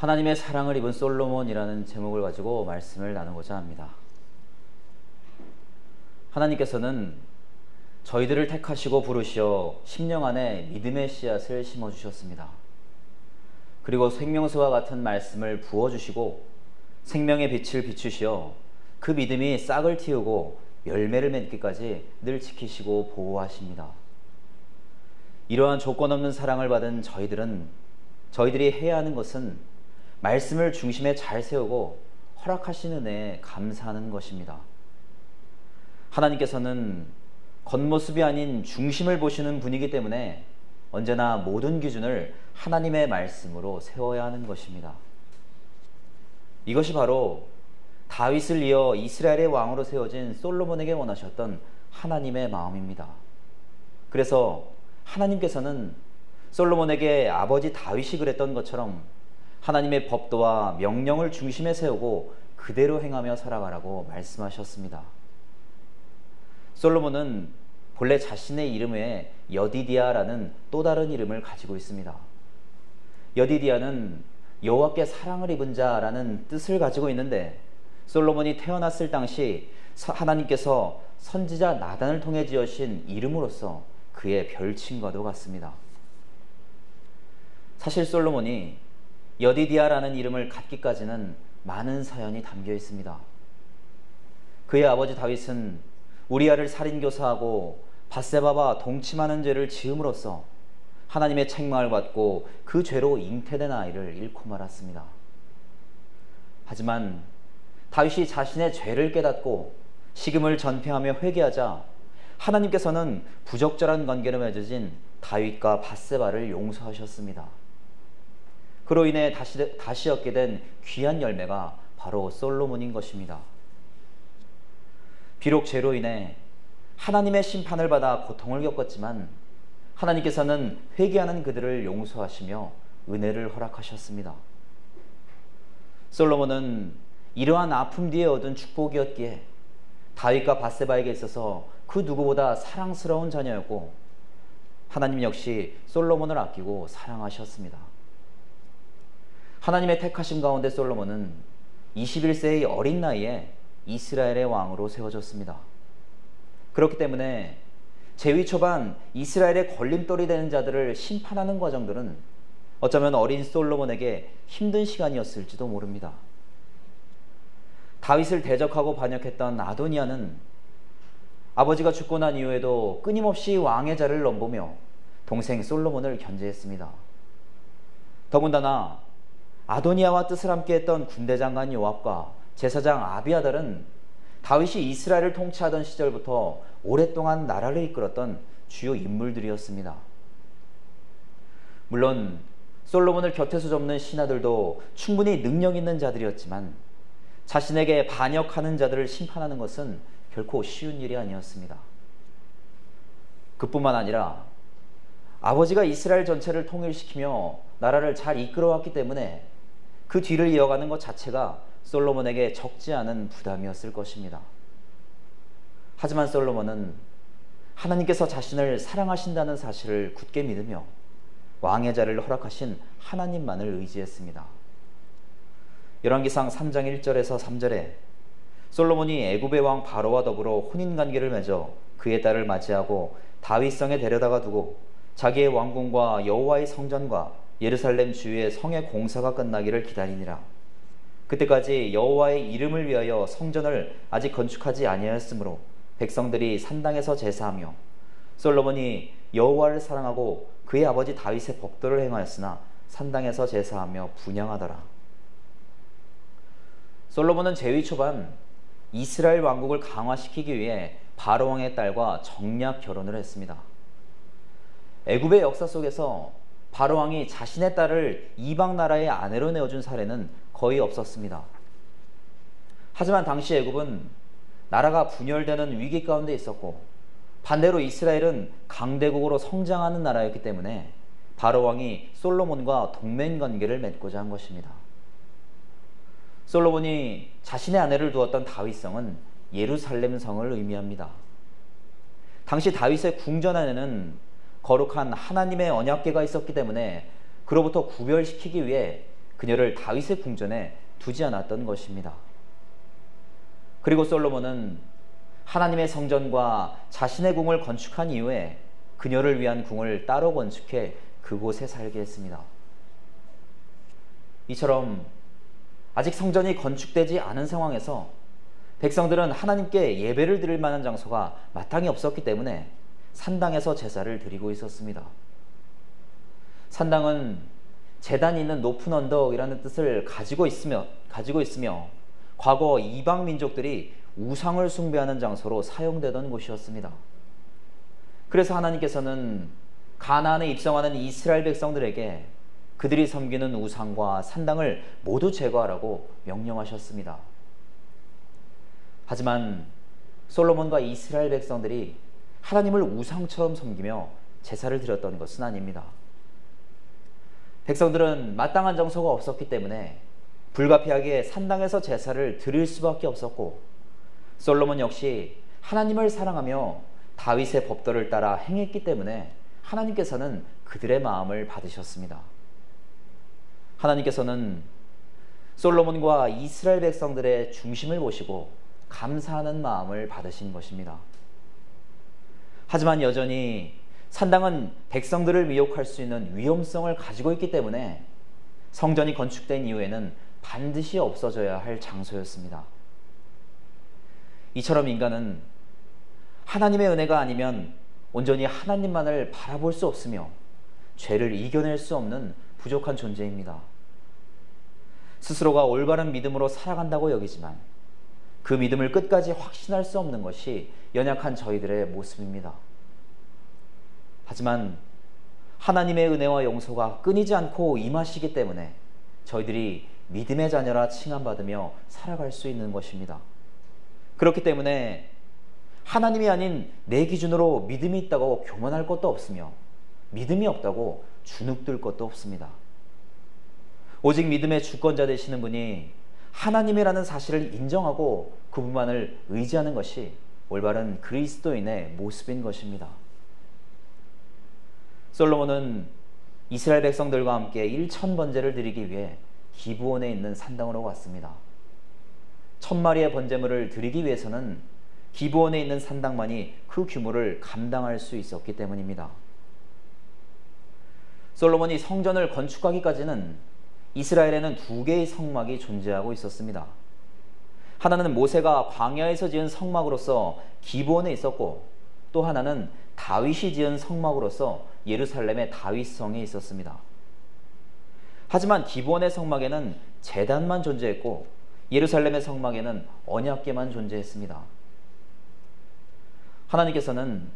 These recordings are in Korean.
하나님의 사랑을 입은 솔로몬이라는 제목을 가지고 말씀을 나누고자 합니다. 하나님께서는 저희들을 택하시고 부르시어 심령 안에 믿음의 씨앗을 심어 주셨습니다. 그리고 생명수와 같은 말씀을 부어 주시고 생명의 빛을 비추시어 그 믿음이 싹을 틔우고 열매를 맺기까지 늘 지키시고 보호하십니다. 이러한 조건 없는 사랑을 받은 저희들은 저희들이 해야 하는 것은 말씀을 중심에 잘 세우고 허락하시는 은혜에 감사하는 것입니다. 하나님께서는 겉모습이 아닌 중심을 보시는 분이기 때문에 언제나 모든 기준을 하나님의 말씀으로 세워야 하는 것입니다. 이것이 바로 다윗을 이어 이스라엘의 왕으로 세워진 솔로몬에게 원하셨던 하나님의 마음입니다. 그래서 하나님께서는 솔로몬에게 아버지 다윗이 그랬던 것처럼 하나님의 법도와 명령을 중심에 세우고 그대로 행하며 살아가라고 말씀하셨습니다. 솔로몬은 본래 자신의 이름 외에 여디디아라는 또 다른 이름을 가지고 있습니다. 여디디아는 여호와께 사랑을 입은 자라는 뜻을 가지고 있는데 솔로몬이 태어났을 당시 하나님께서 선지자 나단을 통해 지으신 이름으로서 그의 별칭과도 같습니다. 사실 솔로몬이 여디디아라는 이름을 갖기까지는 많은 사연이 담겨 있습니다. 그의 아버지 다윗은 우리아를 살인 교사하고 바세바와 동침하는 죄를 지음으로써 하나님의 책망을 받고 그 죄로 잉태된 아이를 잃고 말았습니다. 하지만 다윗이 자신의 죄를 깨닫고 식음을 전폐하며 회개하자 하나님께서는 부적절한 관계로 맺어진 다윗과 바세바를 용서하셨습니다. 그로 인해 다시, 다시 얻게 된 귀한 열매가 바로 솔로몬인 것입니다. 비록 죄로 인해 하나님의 심판을 받아 고통을 겪었지만 하나님께서는 회개하는 그들을 용서하시며 은혜를 허락하셨습니다. 솔로몬은 이러한 아픔 뒤에 얻은 축복이었기에 다윗과 바세바에게 있어서 그 누구보다 사랑스러운 자녀였고 하나님 역시 솔로몬을 아끼고 사랑하셨습니다. 하나님의 택하심 가운데 솔로몬은 21세의 어린 나이에 이스라엘의 왕으로 세워졌습니다. 그렇기 때문에 제위 초반 이스라엘의 걸림돌이 되는 자들을 심판하는 과정들은 어쩌면 어린 솔로몬에게 힘든 시간이었을지도 모릅니다. 다윗을 대적하고 반역했던 아도니아는 아버지가 죽고 난 이후에도 끊임없이 왕의 자를 넘보며 동생 솔로몬을 견제했습니다. 더군다나 아도니아와 뜻을 함께했던 군대 장관 요압과 제사장 아비아달은 다윗이 이스라엘을 통치하던 시절부터 오랫동안 나라를 이끌었던 주요 인물들이었습니다. 물론 솔로몬을 곁에서 접는 신하들도 충분히 능력 있는 자들이었지만 자신에게 반역하는 자들을 심판하는 것은 결코 쉬운 일이 아니었습니다. 그뿐만 아니라 아버지가 이스라엘 전체를 통일시키며 나라를 잘 이끌어왔기 때문에 그 뒤를 이어가는 것 자체가 솔로몬에게 적지 않은 부담이었을 것입니다. 하지만 솔로몬은 하나님께서 자신을 사랑하신다는 사실을 굳게 믿으며 왕의 자를 허락하신 하나님만을 의지했습니다. 열왕기상 3장 1절에서 3절에 솔로몬이 애굽의 왕 바로와 더불어 혼인 관계를 맺어 그의 딸을 맞이하고 다윗성에 데려다가 두고 자기의 왕궁과 여호와의 성전과 예루살렘 주위의 성의 공사가 끝나기를 기다리니라. 그때까지 여호와의 이름을 위하여 성전을 아직 건축하지 아니하였으므로 백성들이 산당에서 제사하며 솔로몬이 여호와를 사랑하고 그의 아버지 다윗의 법도를 행하였으나 산당에서 제사하며 분양하더라. 솔로몬은 제위 초반 이스라엘 왕국을 강화시키기 위해 바로 왕의 딸과 정략 결혼을 했습니다. 애굽의 역사 속에서 바로 왕이 자신의 딸을 이방 나라의 아내로 내어준 사례는 거의 없었습니다. 하지만 당시 애굽은 나라가 분열되는 위기 가운데 있었고 반대로 이스라엘은 강대국으로 성장하는 나라였기 때문에 바로 왕이 솔로몬과 동맹 관계를 맺고자 한 것입니다. 솔로몬이 자신의 아내를 두었던 다윗성은 예루살렘 성을 의미합니다. 당시 다윗의 궁전 안에는 거룩한 하나님의 언약계가 있었기 때문에 그로부터 구별시키기 위해 그녀를 다윗의 궁전에 두지 않았던 것입니다. 그리고 솔로몬은 하나님의 성전과 자신의 궁을 건축한 이후에 그녀를 위한 궁을 따로 건축해 그곳에 살게 했습니다. 이처럼 아직 성전이 건축되지 않은 상황에서 백성들은 하나님께 예배를 드릴 만한 장소가 마땅히 없었기 때문에 산당에서 제사를 드리고 있었습니다. 산당은 재단이 있는 높은 언덕이라는 뜻을 가지고 있으며 가지고 있으며 과거 이방 민족들이 우상을 숭배하는 장소로 사용되던 곳이었습니다. 그래서 하나님께서는 가나안에 입성하는 이스라엘 백성들에게 그들이 섬기는 우상과 산당을 모두 제거하라고 명령하셨습니다. 하지만 솔로몬과 이스라엘 백성들이 하나님을 우상처럼 섬기며 제사를 드렸던 것은 아닙니다. 백성들은 마땅한 정서가 없었기 때문에 불가피하게 산당에서 제사를 드릴 수밖에 없었고 솔로몬 역시 하나님을 사랑하며 다윗의 법도를 따라 행했기 때문에 하나님께서는 그들의 마음을 받으셨습니다. 하나님께서는 솔로몬과 이스라엘 백성들의 중심을 보시고 감사하는 마음을 받으신 것입니다. 하지만 여전히 산당은 백성들을 미혹할 수 있는 위험성을 가지고 있기 때문에 성전이 건축된 이후에는 반드시 없어져야 할 장소였습니다. 이처럼 인간은 하나님의 은혜가 아니면 온전히 하나님만을 바라볼 수 없으며 죄를 이겨낼 수 없는 부족한 존재입니다. 스스로가 올바른 믿음으로 살아간다고 여기지만 그 믿음을 끝까지 확신할 수 없는 것이 연약한 저희들의 모습입니다. 하지만 하나님의 은혜와 용서가 끊이지 않고 임하시기 때문에 저희들이 믿음의 자녀라 칭함받으며 살아갈 수 있는 것입니다. 그렇기 때문에 하나님이 아닌 내 기준으로 믿음이 있다고 교만할 것도 없으며 믿음이 없다고 주눅들 것도 없습니다. 오직 믿음의 주권자 되시는 분이 하나님이라는 사실을 인정하고 그분만을 의지하는 것이 올바른 그리스도인의 모습인 것입니다. 솔로몬은 이스라엘 백성들과 함께 1천 번제를 드리기 위해 기부원에 있는 산당으로 갔습니다. 천 마리의 번제물을 드리기 위해서는 기부원에 있는 산당만이 그 규모를 감당할 수 있었기 때문입니다. 솔로몬이 성전을 건축하기까지는 이스라엘에는 두 개의 성막이 존재하고 있었습니다. 하나는 모세가 광야에서 지은 성막으로서 기본에 있었고 또 하나는 다윗이 지은 성막으로서 예루살렘의 다윗성에 있었습니다. 하지만 기본의 성막에는 재단만 존재했고 예루살렘의 성막에는 언약계만 존재했습니다. 하나님께서는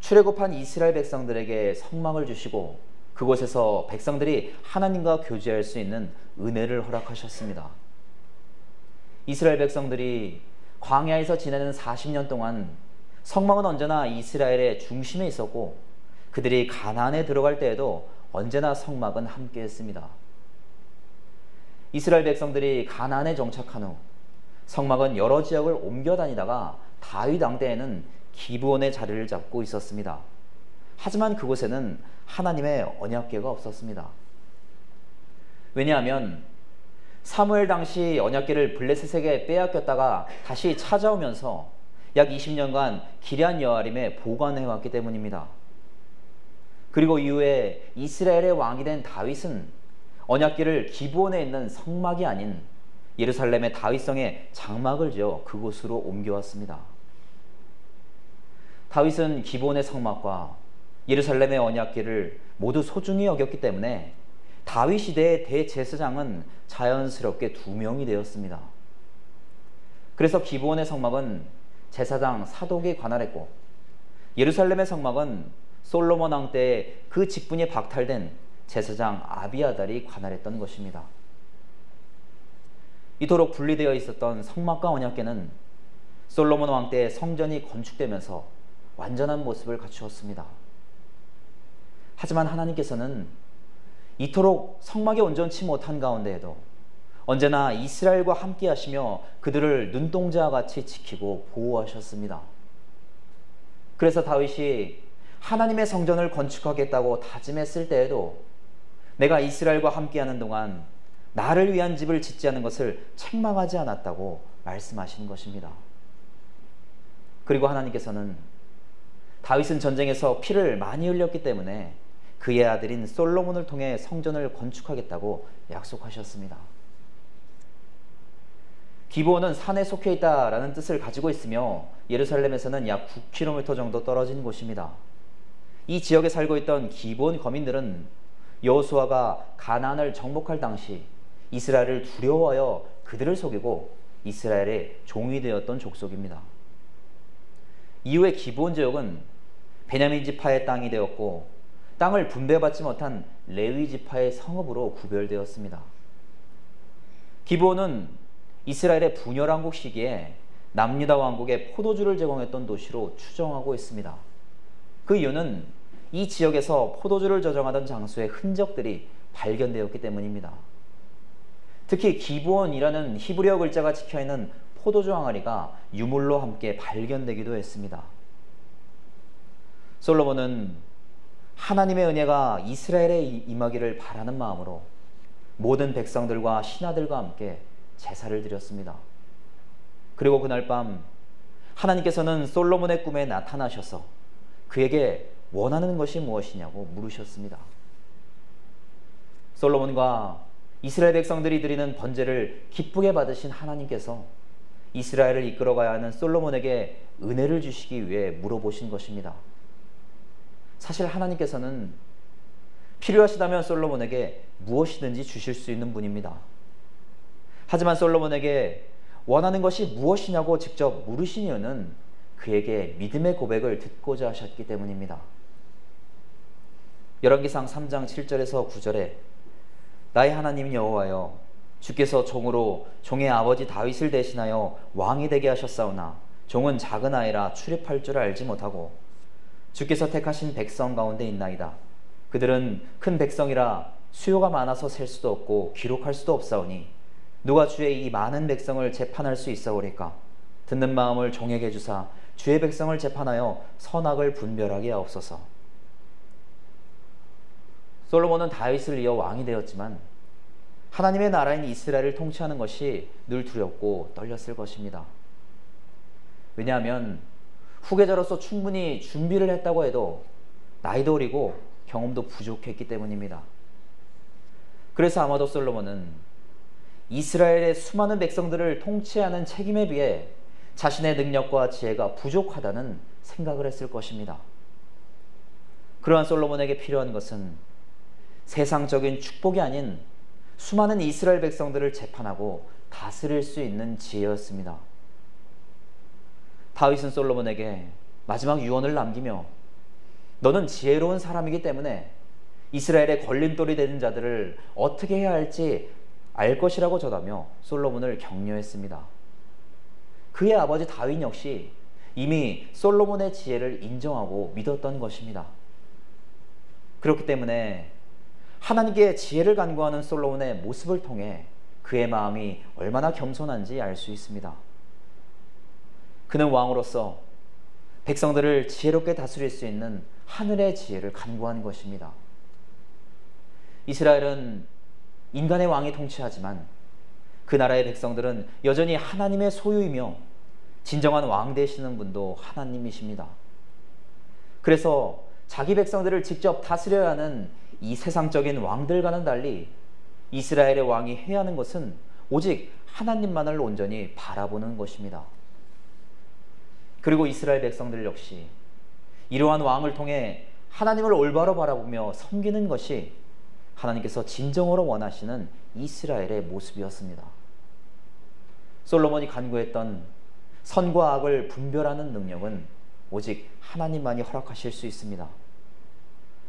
출애굽한 이스라엘 백성들에게 성막을 주시고 그곳에서 백성들이 하나님과 교제할 수 있는 은혜를 허락하셨습니다. 이스라엘 백성들이 광야에서 지내는 40년 동안 성막은 언제나 이스라엘의 중심에 있었고 그들이 가나안에 들어갈 때에도 언제나 성막은 함께 했습니다. 이스라엘 백성들이 가나안에 정착한 후 성막은 여러 지역을 옮겨 다니다가 다윗 왕 때에는 기브온의 자리를 잡고 있었습니다. 하지만 그곳에는 하나님의 언약궤가 없었습니다. 왜냐하면 사무엘 당시 언약궤를 블레셋에게 빼앗겼다가 다시 찾아오면서 약 20년간 기란 여아림에 보관해 왔기 때문입니다. 그리고 이후에 이스라엘의 왕이 된 다윗은 언약궤를 기본에 있는 성막이 아닌 예루살렘의 다윗성에 장막을 지어 그곳으로 옮겨왔습니다. 다윗은 기본의 성막과 예루살렘의 언약궤를 모두 소중히 여겼기 때문에 다윗 시대의 대제사장은 자연스럽게 두 명이 되었습니다. 그래서 기브온의 성막은 제사장 사독이 관할했고 예루살렘의 성막은 솔로몬 왕 때 그 직분이 박탈된 제사장 아비아달이 관할했던 것입니다. 이토록 분리되어 있었던 성막과 언약궤는 솔로몬 왕 때 성전이 건축되면서 완전한 모습을 갖추었습니다. 하지만 하나님께서는 이토록 성막에 온전치 못한 가운데에도 언제나 이스라엘과 함께 하시며 그들을 눈동자와 같이 지키고 보호하셨습니다. 그래서 다윗이 하나님의 성전을 건축하겠다고 다짐했을 때에도 내가 이스라엘과 함께 하는 동안 나를 위한 집을 짓지 않은 것을 책망하지 않았다고 말씀하시는 것입니다. 그리고 하나님께서는 다윗은 전쟁에서 피를 많이 흘렸기 때문에 그의 아들인 솔로몬을 통해 성전을 건축하겠다고 약속하셨습니다. 기브온은 산에 속해 있다라는 뜻을 가지고 있으며 예루살렘에서는 약 9km 정도 떨어진 곳입니다. 이 지역에 살고 있던 기브온 거민들은 여호수아가 가나안을 정복할 당시 이스라엘을 두려워하여 그들을 속이고 이스라엘의 종이 되었던 족속입니다. 이후에 기브온 지역은 베냐민 지파의 땅이 되었고 땅을 분배받지 못한 레위 지파의 성읍으로 구별되었습니다. 기브온은 이스라엘의 분열 왕국 시기에 남유다 왕국에 포도주를 제공했던 도시로 추정하고 있습니다. 그 이유는 이 지역에서 포도주를 저장하던 장소의 흔적들이 발견되었기 때문입니다. 특히 기브온이라는 히브리어 글자가 찍혀 있는 포도주 항아리가 유물로 함께 발견되기도 했습니다. 솔로몬은 하나님의 은혜가 이스라엘에 임하기를 바라는 마음으로 모든 백성들과 신하들과 함께 제사를 드렸습니다. 그리고 그날 밤 하나님께서는 솔로몬의 꿈에 나타나셔서 그에게 원하는 것이 무엇이냐고 물으셨습니다. 솔로몬과 이스라엘 백성들이 드리는 번제를 기쁘게 받으신 하나님께서 이스라엘을 이끌어가야 하는 솔로몬에게 은혜를 주시기 위해 물어보신 것입니다. 사실 하나님께서는 필요하시다면 솔로몬에게 무엇이든지 주실 수 있는 분입니다. 하지만 솔로몬에게 원하는 것이 무엇이냐고 직접 물으신 이유는 그에게 믿음의 고백을 듣고자 하셨기 때문입니다. 열왕기상 3장 7절에서 9절에 나의 하나님 여호와여 주께서 종으로 종의 아버지 다윗을 대신하여 왕이 되게 하셨사오나 종은 작은 아이라 출입할 줄 알지 못하고 주께서 택하신 백성 가운데 있나이다. 그들은 큰 백성이라 수요가 많아서 셀 수도 없고 기록할 수도 없사오니 누가 주의 이 많은 백성을 재판할 수 있사오리까? 듣는 마음을 종에게 주사 주의 백성을 재판하여 선악을 분별하게 하옵소서. 솔로몬은 다윗을 이어 왕이 되었지만 하나님의 나라인 이스라엘을 통치하는 것이 늘 두렵고 떨렸을 것입니다. 왜냐하면 후계자로서 충분히 준비를 했다고 해도 나이도 어리고 경험도 부족했기 때문입니다. 그래서 아마도 솔로몬은 이스라엘의 수많은 백성들을 통치하는 책임에 비해 자신의 능력과 지혜가 부족하다는 생각을 했을 것입니다. 그러한 솔로몬에게 필요한 것은 세상적인 축복이 아닌 수많은 이스라엘 백성들을 재판하고 다스릴 수 있는 지혜였습니다. 다윗은 솔로몬에게 마지막 유언을 남기며 너는 지혜로운 사람이기 때문에 이스라엘의 걸림돌이 되는 자들을 어떻게 해야 할지 알 것이라고 전하며 솔로몬을 격려했습니다. 그의 아버지 다윈 역시 이미 솔로몬의 지혜를 인정하고 믿었던 것입니다. 그렇기 때문에 하나님께 지혜를 간구하는 솔로몬의 모습을 통해 그의 마음이 얼마나 겸손한지 알 수 있습니다. 그는 왕으로서 백성들을 지혜롭게 다스릴 수 있는 하늘의 지혜를 간구한 것입니다. 이스라엘은 인간의 왕이 통치하지만 그 나라의 백성들은 여전히 하나님의 소유이며 진정한 왕 되시는 분도 하나님이십니다. 그래서 자기 백성들을 직접 다스려야 하는 이 세상적인 왕들과는 달리 이스라엘의 왕이 해야 하는 것은 오직 하나님만을 온전히 바라보는 것입니다. 그리고 이스라엘 백성들 역시 이러한 왕을 통해 하나님을 올바로 바라보며 섬기는 것이 하나님께서 진정으로 원하시는 이스라엘의 모습이었습니다. 솔로몬이 간구했던 선과 악을 분별하는 능력은 오직 하나님만이 허락하실 수 있습니다.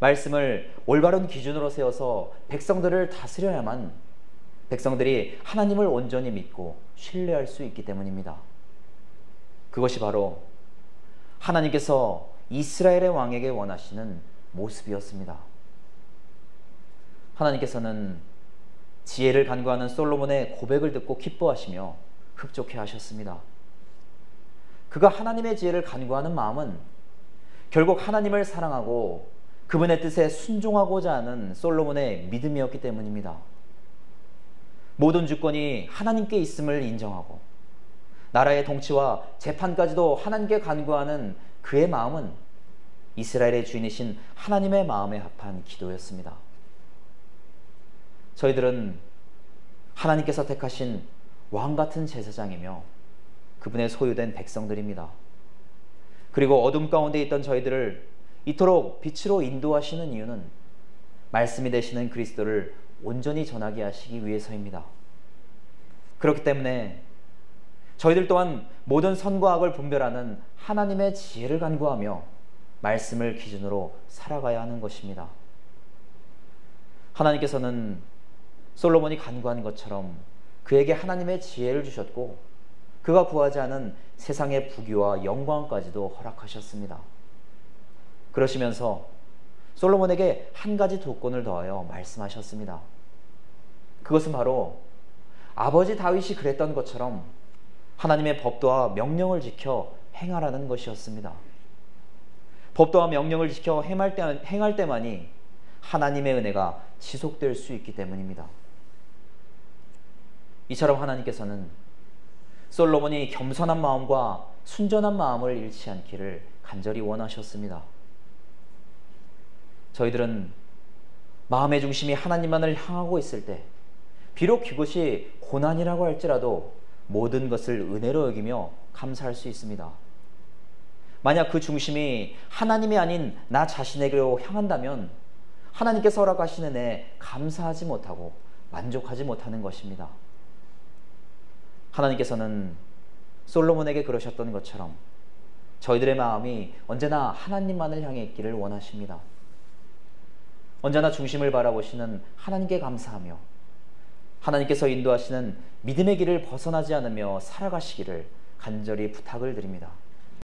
말씀을 올바른 기준으로 세워서 백성들을 다스려야만 백성들이 하나님을 온전히 믿고 신뢰할 수 있기 때문입니다. 그것이 바로 하나님께서 이스라엘의 왕에게 원하시는 모습이었습니다. 하나님께서는 지혜를 간구하는 솔로몬의 고백을 듣고 기뻐하시며 흡족해 하셨습니다. 그가 하나님의 지혜를 간구하는 마음은 결국 하나님을 사랑하고 그분의 뜻에 순종하고자 하는 솔로몬의 믿음이었기 때문입니다. 모든 주권이 하나님께 있음을 인정하고 나라의 통치와 재판까지도 하나님께 간구하는 그의 마음은 이스라엘의 주인이신 하나님의 마음에 합한 기도였습니다. 저희들은 하나님께서 택하신 왕 같은 제사장이며 그분의 소유된 백성들입니다. 그리고 어둠 가운데 있던 저희들을 이토록 빛으로 인도하시는 이유는 말씀이 되시는 그리스도를 온전히 전하게 하시기 위해서입니다. 그렇기 때문에 저희들 또한 모든 선과 악을 분별하는 하나님의 지혜를 간구하며 말씀을 기준으로 살아가야 하는 것입니다. 하나님께서는 솔로몬이 간구한 것처럼 그에게 하나님의 지혜를 주셨고 그가 구하지 않은 세상의 부귀와 영광까지도 허락하셨습니다. 그러시면서 솔로몬에게 한 가지 조건을 더하여 말씀하셨습니다. 그것은 바로 아버지 다윗이 그랬던 것처럼 하나님의 법도와 명령을 지켜 행하라는 것이었습니다. 법도와 명령을 지켜 행할, 때, 행할 때만이 하나님의 은혜가 지속될 수 있기 때문입니다. 이처럼 하나님께서는 솔로몬이 겸손한 마음과 순전한 마음을 잃지 않기를 간절히 원하셨습니다. 저희들은 마음의 중심이 하나님만을 향하고 있을 때, 비록 그것이 고난이라고 할지라도 모든 것을 은혜로 여기며 감사할 수 있습니다. 만약 그 중심이 하나님이 아닌 나 자신에게로 향한다면 하나님께서 허락하시는 애 감사하지 못하고 만족하지 못하는 것입니다. 하나님께서는 솔로몬에게 그러셨던 것처럼 저희들의 마음이 언제나 하나님만을 향해 있기를 원하십니다. 언제나 중심을 바라보시는 하나님께 감사하며 하나님께서 인도하시는 믿음의 길을 벗어나지 않으며 살아가시기를 간절히 부탁을 드립니다.